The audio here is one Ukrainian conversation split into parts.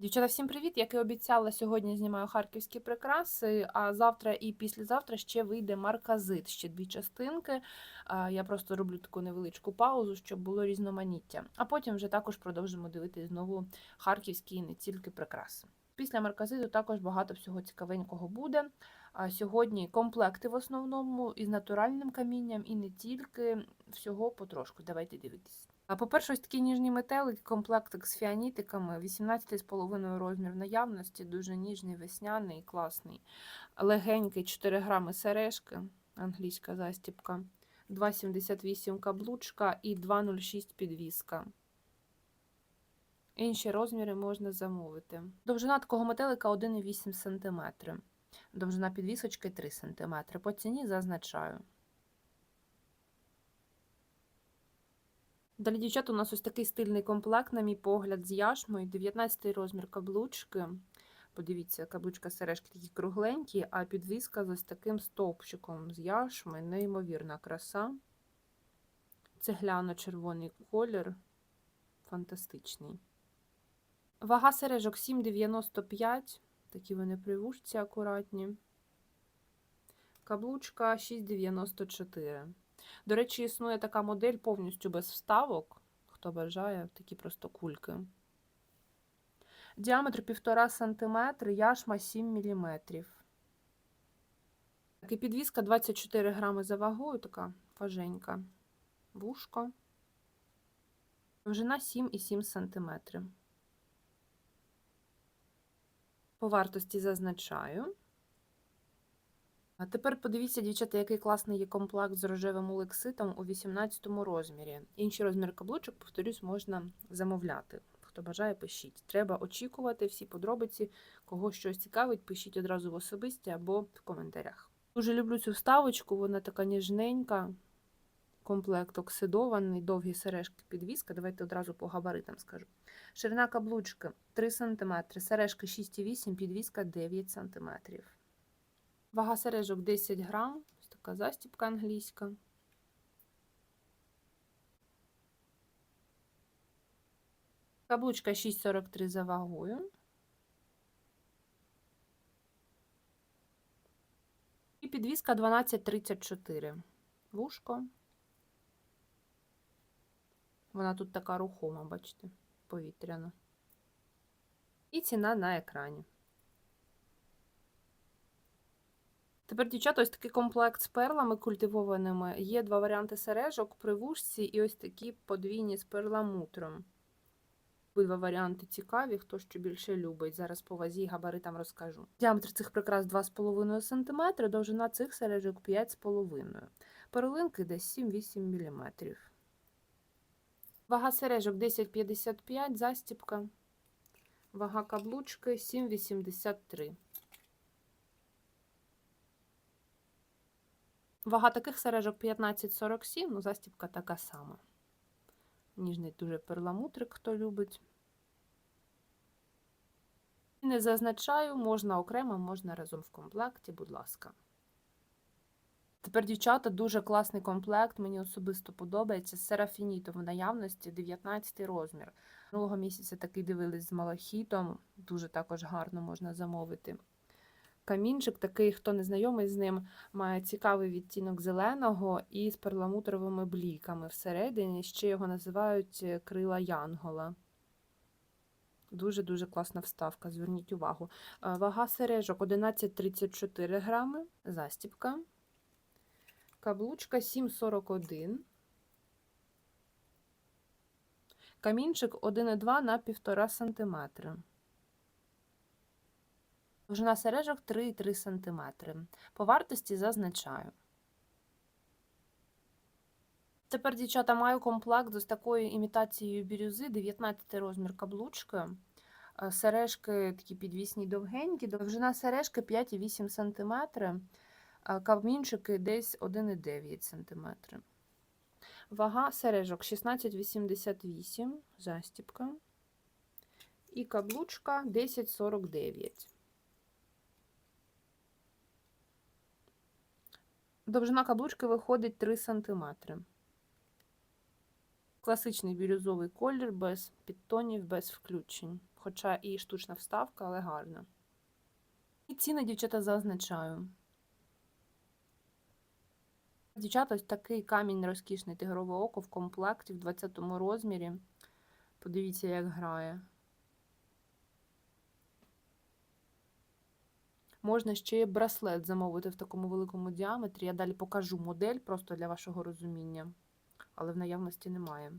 Дівчата, всім привіт! Як і обіцяла, сьогодні знімаю харківські прикраси, а завтра і післязавтра ще вийде марказит, ще дві частинки. Я просто роблю таку невеличку паузу, щоб було різноманіття. А потім вже також продовжимо дивитись знову харківські і не тільки прикраси. Після марказиту також багато всього цікавенького буде. А Сьогодні комплекти в основному із натуральним камінням, і не тільки всього потрошку. Давайте дивитись. А По-перше, ось такі ніжні метелики, комплектик з фіанітиками, 18,5 розмір наявності, дуже ніжний, весняний, класний. Легенький 4 грами сережки, англійська застіпка, 2,78 каблучка і 2,06 підвіска. Інші розміри можна замовити. Довжина такого метелика 1,8 см. Довжина підвісочки 3 см. По ціні зазначаю. Далі, дівчат, у нас ось такий стильний комплект, на мій погляд, з яшмою. 19 розмір каблучки. Подивіться, каблучка сережки такі кругленькі, а підвіска з ось таким стовпчиком з яшми. Неймовірна краса. Цегляно-червоний колір. Фантастичний. Вага сережок 7,95. Такі вони при вушці акуратні. Каблучка 6,94. До речі, існує така модель повністю без вставок. Хто бажає, такі просто кульки. Діаметр 1,5 см, яшма 7 мм. Так, і підвіска 24 грами за вагою, така важенька. Вушко. Довжина 7,7 см. По вартості зазначаю. А тепер подивіться, дівчата, який класний є комплект з рожевим улекситом у 18 розмірі. Інші розміри каблучок, повторюсь, можна замовляти. Хто бажає, пишіть. Треба очікувати всі подробиці, кого щось цікавить, пишіть одразу в особисті або в коментарях. Дуже люблю цю вставочку, вона така ніжненька. Комплект оксидований, довгі сережки підвіска. Давайте одразу по габаритам скажу. Ширина каблучки 3 см, сережки 6,8 підвіска 9 см. Вага сережок 10 грам. Ось така застіпка англійська. Каблучка 6,43 за вагою. І підвіска 12,34. Вушко. Вона тут така рухома, бачите, повітряна. І ціна на екрані. Тепер, дівчата, ось такий комплект з перлами культивованими. Є два варіанти сережок при вушці і ось такі подвійні з перламутром. Обидва варіанти цікаві, хто що більше любить. Зараз по вазі і габаритам розкажу. Діаметр цих прикрас 2,5 см, довжина цих сережок 5,5 Перлинки десь 7-8 мм. Вага сережок 10,55, застіпка. Вага каблучки 7,83. Вага таких сережок 15,47, ну застібка така сама. Ніжний дуже перламутрик, хто любить. Не зазначаю, можна окремо, можна разом в комплекті, будь ласка. Тепер, дівчата, дуже класний комплект, мені особисто подобається. Серафініто в наявності 19 розмір. Минулого місяця такий дивились з малахітом, дуже також гарно можна замовити. Камінчик, такий, хто не знайомий з ним, має цікавий відтінок зеленого і з перламутровими бліками всередині. Ще його називають е, крила Янгола. Дуже-дуже класна вставка, зверніть увагу. Е, Вага сережок 11,34 грами, застіпка. Каблучка 7,41. Камінчик 1,2 на 1,5 см. Довжина сережок 3,3 см. По вартості зазначаю. Тепер, дівчата, маю комплект з такою імітацією бірюзи, 19 розмір каблучки. Е, Сережки такі підвісні довгенькі. Довжина сережки 5,8 см, а камінчики десь 1,9 см. Вага сережок 16,88 застіпка. І каблучка 10,49. Довжина каблучки виходить 3 см. Класичний бірюзовий колір без підтонів, без включень. Хоча і штучна вставка, але гарна. І ціни, дівчата, зазначаю. Дівчата, ось такий камінь розкішний тигрове око в комплекті в 20 розмірі. Подивіться, як грає. Можна ще браслет замовити в такому великому діаметрі. Я далі покажу модель просто для вашого розуміння, але в наявності немає.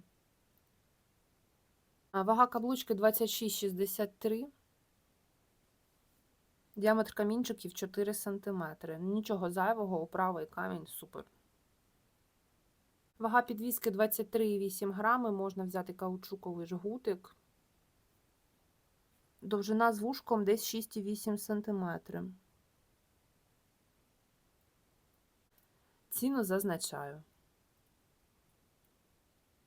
Вага каблучки 26,63. Діаметр камінчиків 4 см. Нічого зайвого, оправий камінь супер. Вага підвіски 23,8 грами. Можна взяти каучуковий жгутик. Довжина з вушком десь 6,8 см. Ціну зазначаю.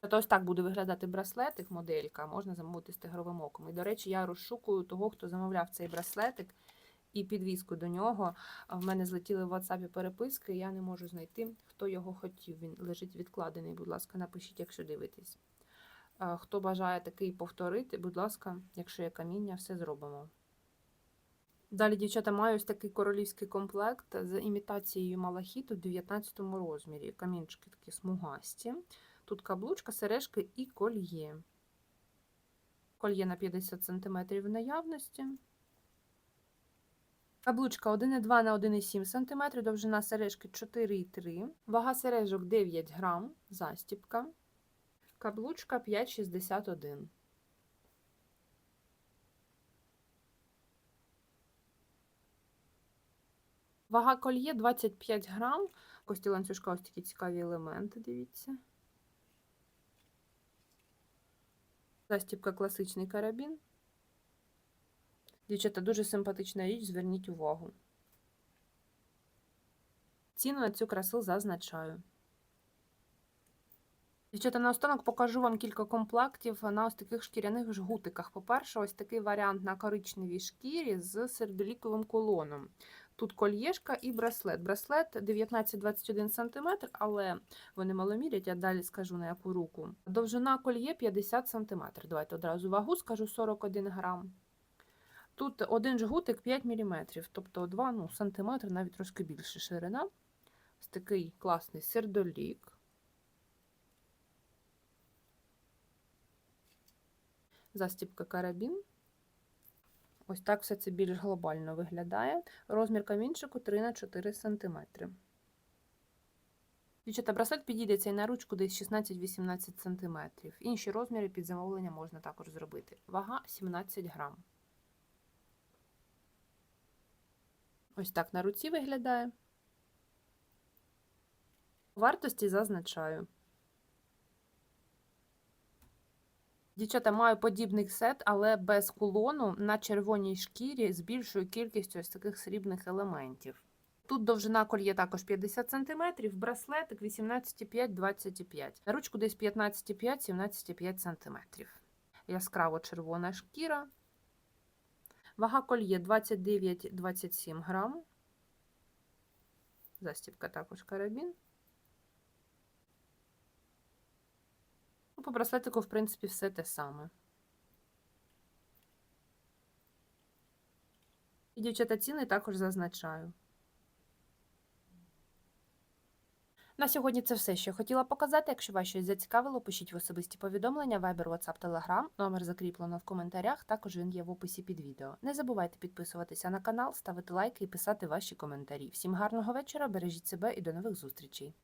От ось так буде виглядати браслетик, моделька, можна замовити з тигровим оком. І, до речі, я розшукую того, хто замовляв цей браслетик і підвіску до нього. В мене злетіли в WhatsApp переписки, я не можу знайти, хто його хотів. Він лежить відкладений, будь ласка, напишіть, якщо дивитесь. Хто бажає такий повторити, будь ласка, якщо є каміння, все зробимо. Далі, дівчата, маю ось такий королівський комплект з імітацією малахіту в 19 розмірі. Камінчики такі смугасті. Тут каблучка, сережки і кольє. Кольє на 50 см в наявності. Каблучка 1,2 на 1,7 см, довжина сережки 4,3 Вага сережок 9 грам, застіпка. Каблучка 5,61. Вага кольє 25 грам. Кості ланцюжка ось такі цікаві елементи, дивіться. Застіпка класичний карабін. Дівчата, дуже симпатична річ, зверніть увагу. Ціну на цю красу зазначаю. Дівчата, наостанок покажу вам кілька комплектів на ось таких шкіряних жгутиках. По-перше, ось такий варіант на коричневій шкірі з сердоліковим колоном. Тут кольєшка і браслет. Браслет 19-21 см, але вони маломірять, я далі скажу на яку руку. Довжина кольє 50 см. Давайте одразу вагу скажу 41 грам. Тут один жгутик 5 мм, тобто 2 ну, см, навіть трошки більше ширина. Ось такий класний сердолік. Застіпка карабін. Ось так все це більш глобально виглядає. Розмір камінчику 3 на 4 см. Дівчата, браслет підійде цей на ручку десь 16-18 см. Інші розміри під замовлення можна також зробити. Вага 17 грам. Ось так на руці виглядає. Вартості зазначаю. Дівчата, маю подібний сет, але без кулону на червоній шкірі з більшою кількістю ось таких срібних елементів. Тут довжина кольє також 50 см, браслетик 18,5-25 На ручку десь 15,5-17,5 см. Яскраво червона шкіра. Вага кольє 29-27 грам. Застібка також карабін. По браслетику, в принципі, все те саме. І дівчата ціни також зазначаю. На сьогодні це все, що я хотіла показати. Якщо вас щось зацікавило, пишіть в особисті повідомлення, Viber, WhatsApp, Telegram. Номер закріплено в коментарях, також він є в описі під відео. Не забувайте підписуватися на канал, ставити лайки і писати ваші коментарі. Всім гарного вечора, бережіть себе і до нових зустрічей!